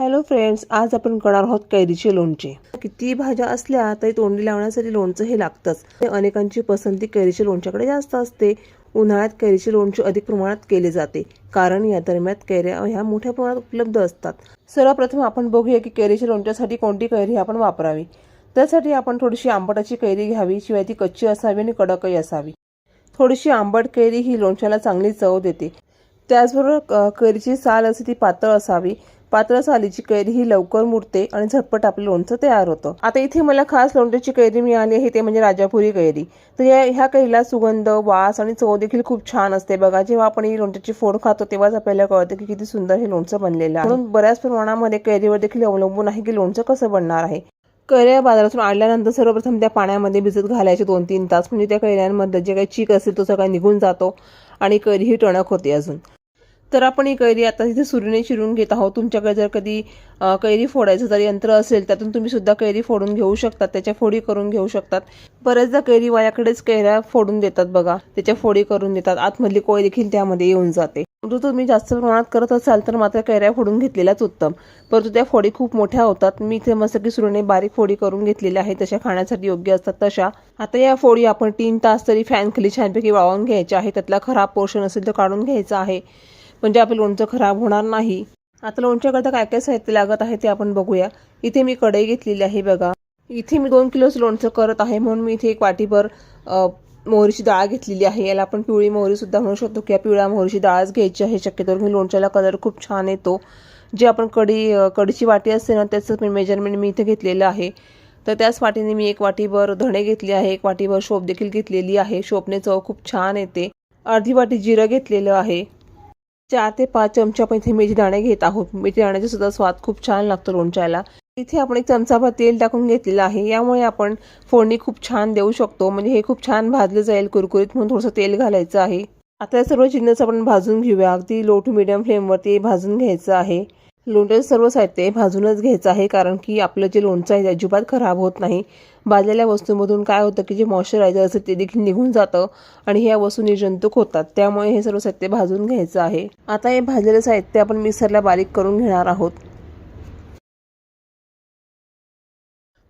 Hello friends आज आपण करणार आहोत कैरीचे लोणचे. किती भाज्या असल्या तरी तोंडी लावण्यासाठी लोणचं हे लागतंच. अनेकांची पसंती कैरीच्या लोणच्याकडे जास्त असते. उन्हाळ्यात कैरीचे लोणचे अधिक प्रमाणात केले जाते. कारण या दरम्यान कैऱ्या ह्या मोठ्या प्रमाणात उपलब्ध असतात. सर्वप्रथम आपण बघूया की कैरीच्या लोणच्यासाठी कोणती कैरी आपण वापरावी. त्यासाठी आपण थोडीशी आंबटाची कैरी घ्यावी शिवाय ती कच्ची असावी आणि कडकही असावी. थोडीशी आंबट कैरी ही लोणच्याला चांगली चव देते. त्याचबरोबर कैरीची साल असे ती पातळ असावी. पात्र सालीची कैरी ही लवकर मुरते आणि झटपट आपलं लोणचं तयार होतं. आता इथे मला खास लोणच्याची कैरी मिळाली आहे ते म्हणजे राजापुरी कैरी तर या ह्या कैरीला सुगंध वास आणि चव देखील खूप छान असते बघा. जेव्हा आपण ही लोणच्याची फोड खातो तेव्हाच आपल्याला कळतं की किती सुंदर हे लोणचं बनलेलं आहे. म्हणून बऱ्याच प्रमाणामध्ये कैरीवर देखील अवलंबून आहे की लोणचं कसं बनणार आहे. कैऱ्या बाजारातून आणल्यानंतर सर्वप्रथम त्या पाण्यामध्ये भिजत घालायचे दोन तीन तास. म्हणजे त्या कैऱ्यांमध्ये जे काही चीक असेल तो सगळा निघून जातो आणि कैरी ही टणक होते अजून. तर आपण ही कैरी आता तिथे सुरीने चिरून घेत आहोत. तुमच्याकडे जर कधी कैरी फोडायचं जर यंत्र असेल त्यातून तुम्ही सुद्धा कैरी फोडून घेऊ शकतात त्याच्या फोडी करून घेऊ शकतात. बऱ्याचदा कैरी वायाकडेच कैऱ्या फोडून देतात बघा. त्याच्या फोडी करून देतात. आतमधली कोय देखील त्यामध्ये येऊन जाते. परंतु तुम्ही जास्त प्रमाणात करत असाल तर मात्र कैऱ्या फोडून घेतलेल्याच उत्तम. परंतु त्या फोडी खूप मोठ्या होतात. मी इथे मस्त की सुरीने बारीक फोडी करून घेतलेल्या आहेत. तशा खाण्यासाठी योग्य असतात तशा. आता या फोडी आपण तीन तास तरी फॅन खाली छानपैकी वाळवून घ्यायच्या आहे त्यातला खराब पोर्शन असेल तर काढून घ्यायचा आहे. म्हणजे आपलं लोणचं खराब होणार नाही. आता लोणच्याकरता काय काय साहित्य लागत आहे ते आपण बघूया. इथे मी कढई घेतलेली आहे बघा. इथे मी दोन किलोच लोणचं करत आहे म्हणून मी इथे एक वाटीभर मोहरीची डाळ घेतलेली आहे. याला आपण पिवळी मोहरीसुद्धा म्हणू शकतो की या पिवळ्या मोहरीची डाळच घ्यायची आहे. शक्यतो मी लोणच्याला कलर खूप छान येतो. जे आपण कढी कडीची कढीची वाटी असते ना त्याचं मेजरमेंट मी इथे घेतलेलं आहे. तर त्याच वाटीने मी एक वाटीभर धणे घेतले आहे. एक वाटीभर शोप देखील घेतलेली आहे. शोपने चव खूप छान येते. अर्धी वाटी जिरं घेतलेलं आहे. चार ते पाच चमचे आपण इथे मेथी दाणे घेत आहोत. मेथी दाण्याचा सुद्धा स्वाद खूप छान लागतो लोणच्याला. इथे आपण एक चमचाभर तेल टाकून घेतलेलं आहे. यामुळे आपण फोडणी खूप छान देऊ शकतो. म्हणजे हे खूप छान भाजलं जाईल कुरकुरीत म्हणून थोडंसं तेल घालायचं आहे. आता या सर्व जिन्नस आपण भाजून घेऊया. अगदी लो टू मिडियम फ्लेमवरती भाजून घ्यायचं आहे. लोणच्याचं सर्व साहित्य भाजूनच घ्यायचं आहे कारण की आपलं जे लोणचं आहे ते अजिबात खराब होत नाही. भाजलेल्या वस्तूमधून काय होतं की जे मॉइश्चरायझर असतं ते देखील निघून जातं आणि ह्या वस्तू निर्जंतुक होतात. त्यामुळे हे सर्व साहित्य भाजून घ्यायचं आहे. आता हे भाजलेलं साहित्य आपण मिक्सरला बारीक करून घेणार आहोत.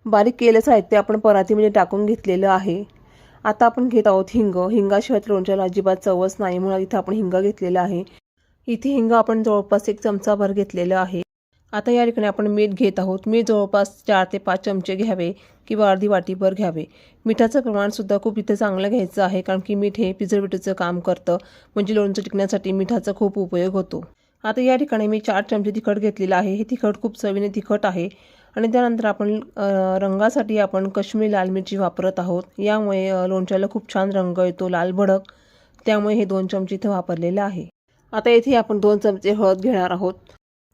बारीक केलेलं साहित्य आपण परातीमध्ये टाकून घेतलेलं आहे. आता आपण घेत आहोत हिंग. हिंगाशिवाय लोणच्याला अजिबात चवच नाही म्हणून इथं आपण हिंग घेतलेला आहे. इथे हिंग आपण जवळपास एक चमचाभर घेतलेलं आहे. आता या ठिकाणी आपण मीठ घेत आहोत. मीठ जवळपास चार ते पाच चमचे घ्यावे किंवा अर्धी वाटीभर घ्यावे. मिठाचं प्रमाणसुद्धा खूप इथे चांगलं घ्यायचं आहे कारण की मीठ हे प्रिझर्वेटिव्हचं काम करतं म्हणजे लोणचं टिकण्यासाठी मिठाचा खूप उपयोग होतो. आता या ठिकाणी मी चार चमचे तिखट घेतलेलं आहे. हे तिखट खूप चवीने तिखट आहे आणि त्यानंतर आपण रंगासाठी आपण कश्मीरी लाल मिरची वापरत आहोत. यामुळे लोणच्याला खूप छान रंग येतो लाल भडक. त्यामुळे हे दोन चमचे इथे वापरलेलं आहे. आता येथे आपण दोन चमचे हळद घेणार आहोत.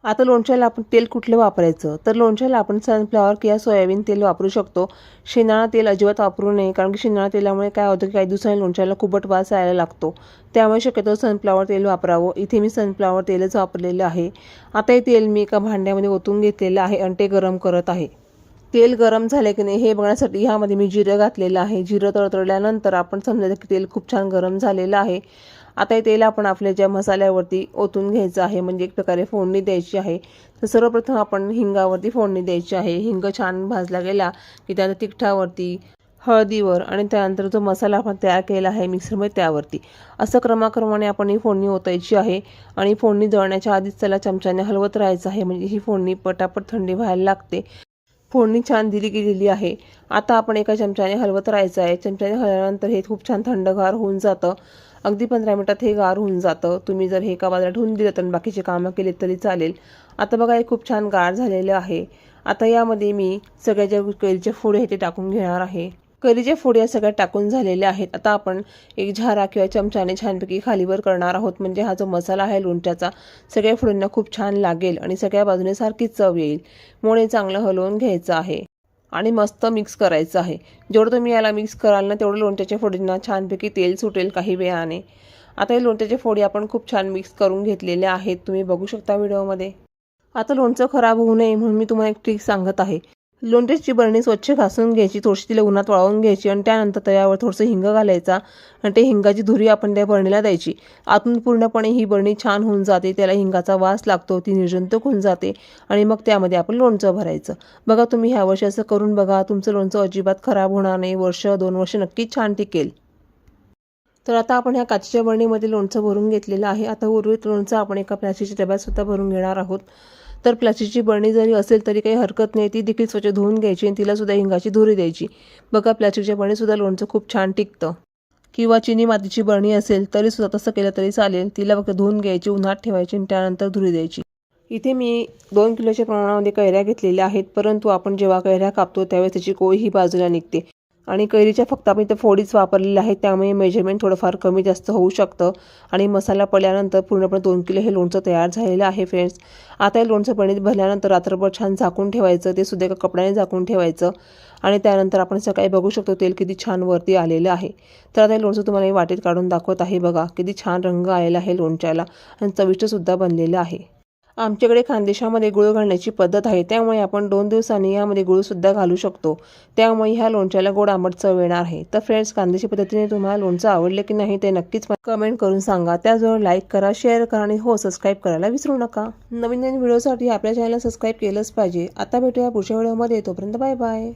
आता लोणच्याला आपण तेल कुठलं वापरायचं? तर लोणच्याला आपण सनफ्लॉवर किंवा सोयाबीन तेल वापरू शकतो. शेंदाणा तेल अजिबात वापरू नये कारण की शेंदाणा तेलामुळे काय होतं की काही दिवसांनी लोणच्याला खूपट वास यायला लागतो. त्यामुळे शक्यतो सनफ्लॉवर तेल वापरावं. इथे मी सनफ्लॉवर तेलच वापरलेलं आहे. आता हे तेल मी एका भांड्यामध्ये ओतून घेतलेलं आहे आणि ते गरम करत आहे. तेल गरम झाले की नाही हे बघण्यासाठी ह्यामध्ये मी जिरं घातलेलं आहे. जिरं तळतळल्यानंतर आपण समजायचं की तेल खूप छान गरम झालेलं आहे. आता हे तेल आपण आपल्या ज्या मसाल्यावरती ओतून घ्यायचं आहे म्हणजे एक प्रकारे फोडणी द्यायची आहे तर सर्वप्रथम आपण हिंगावरती फोडणी द्यायची आहे. हिंग छान भाजला गेला की त्यानंतर तिखटावरती हळदीवर आणि त्यानंतर जो मसाला आपण तयार केला आहे मिक्सरमध्ये त्यावरती. असं क्रमाक्रमाने आपण ही फोडणी ओतायची आहे आणि फोडणी जळण्याच्या आधीच त्याला चमच्याने हलवत राहायचं आहे म्हणजे ही फोडणी पटापट थंडी व्हायला लागते. फोडणी छान दिली गेलेली आहे. आता आपण एका चमच्याने हलवत राहायचं आहे. चमच्याने हलवल्यानंतर हे खूप छान थंडगार होऊन जातं. अगदी पंधरा मिनटात हे गार होऊन जातं. तुम्ही जर हे एका बाजूला ठेवून दिलं तर बाकीचे कामं केले तरी चालेल. आता बघा हे खूप छान गार झालेलं आहे. आता यामध्ये मी सगळ्या ज्या कैरीचे फोडे आहेत ते टाकून घेणार आहे. करीचे फोड या सगळ्या टाकून झालेल्या आहेत. आता आपण एक झारा किंवा चमचाने छानपैकी खालीवर करणार आहोत. म्हणजे हा जो मसाला आहे लोणच्याचा सगळ्या फोडींना खूप छान लागेल आणि सगळ्या बाजूने सारखी चव येईल. मुळे चांगलं हलवून घ्यायचं आहे आणि मस्त मिक्स करायचं आहे. जेवढं तुम्ही याला मिक्स कराल ना तेवढं लोणच्याच्या फोडींना छानपैकी तेल सुटेल काही वेळाने. आता हे लोणच्याचे फोडी आपण खूप छान मिक्स करून घेतलेले आहेत. तुम्ही बघू शकता व्हिडिओमध्ये. आता लोणचं खराब होऊ नये म्हणून मी तुम्हाला एक ट्रिक सांगत आहे. लोणच्याची बरणी स्वच्छ घासून घ्यायची थोडीशी तिला उन्हात वाळवून घ्यायची आणि त्यानंतर त्यावर थोडंसं हिंग घालायचा आणि ते हिंगाची धुरी आपण त्या बरणीला द्यायची. आतून पूर्णपणे ही बरणी छान होऊन जाते त्याला हिंगाचा वास लागतो ती निर्जंतुक होऊन जाते आणि मग त्यामध्ये आपण लोणचं भरायचं. बघा तुम्ही ह्या वर्षी असं करून बघा तुमचं लोणचं अजिबात खराब होणार नाही वर्ष दोन वर्ष नक्कीच छान टिकेल. तर आता आपण ह्या काचेच्या बरणीमध्ये लोणचं भरून घेतलेलं आहे. आता उर्वरित लोणचं आपण एका प्लॅस्टिकच्या डब्यात सुद्धा भरून घेणार आहोत. तर प्लास्टिकची बरणी जरी असेल तरी काही हरकत नाही. ती देखील स्वच्छ धुवून घ्यायची आणि तिला सुद्धा हिंगाची धुरी द्यायची. बघा प्लास्टिकच्या बरणीसुद्धा लोणचं खूप छान टिकतं. किंवा चिनी मातीची बरणी असेल तरी सुद्धा तसं केलं तरी चालेल. तिला फक्त धुवून घ्यायची उन्हात ठेवायची आणि त्यानंतर धुरी द्यायची. इथे मी दोन किलोच्या प्रमाणामध्ये कैऱ्या घेतलेल्या आहेत. परंतु आपण जेव्हा कैऱ्या कापतो त्यावेळेस त्याची कोळी ही बाजूला निघते. आणि कैरीच्या फक्त आपण इथं फोडीच वापरलेले आहेत त्यामुळे मेजरमेंट थोडंफार कमी जास्त होऊ शकतं. आणि मसाला पडल्यानंतर पूर्णपणे दोन किलो हे लोणचं तयार झालेलं आहे फ्रेंड्स आता हे लोणचं पाणी भरल्यानंतर रात्रभर छान झाकून ठेवायचं ते सुद्धा एका कपड्याने झाकून ठेवायचं. आणि त्यानंतर आपण सकाळी बघू शकतो तेल किती छान वरती आलेलं आहे. तर आता हे लोणचं तुम्हाला हे वाटेत काढून दाखवत आहे बघा. किती छान रंग आलेला आहे लोणच्याला. आणि चविष्टसुद्धा बनलेलं आहे. आमच्याकडे खानदेशामध्ये गुळ घालण्याची पद्धत आहे. त्यामुळे आपण दोन दिवसांनी यामध्ये गुळसुद्धा घालू शकतो. त्यामुळे ह्या लोणच्याला गोड आंबट चव येणार आहे. तर फ्रेंड्स खानदेशी पद्धतीने तुम्हाला लोणचं आवडले की नाही ते नक्कीच कमेंट करून सांगा. त्याजवळ लाईक करा शेअर करा आणि हो सबस्क्राईब करायला विसरू नका. नवीन नवीन व्हिडिओसाठी आपल्या चॅनलला सबस्क्राईब केलंच पाहिजे. आता भेटूया पुढच्या व्हिडिओमध्ये तोपर्यंत बाय बाय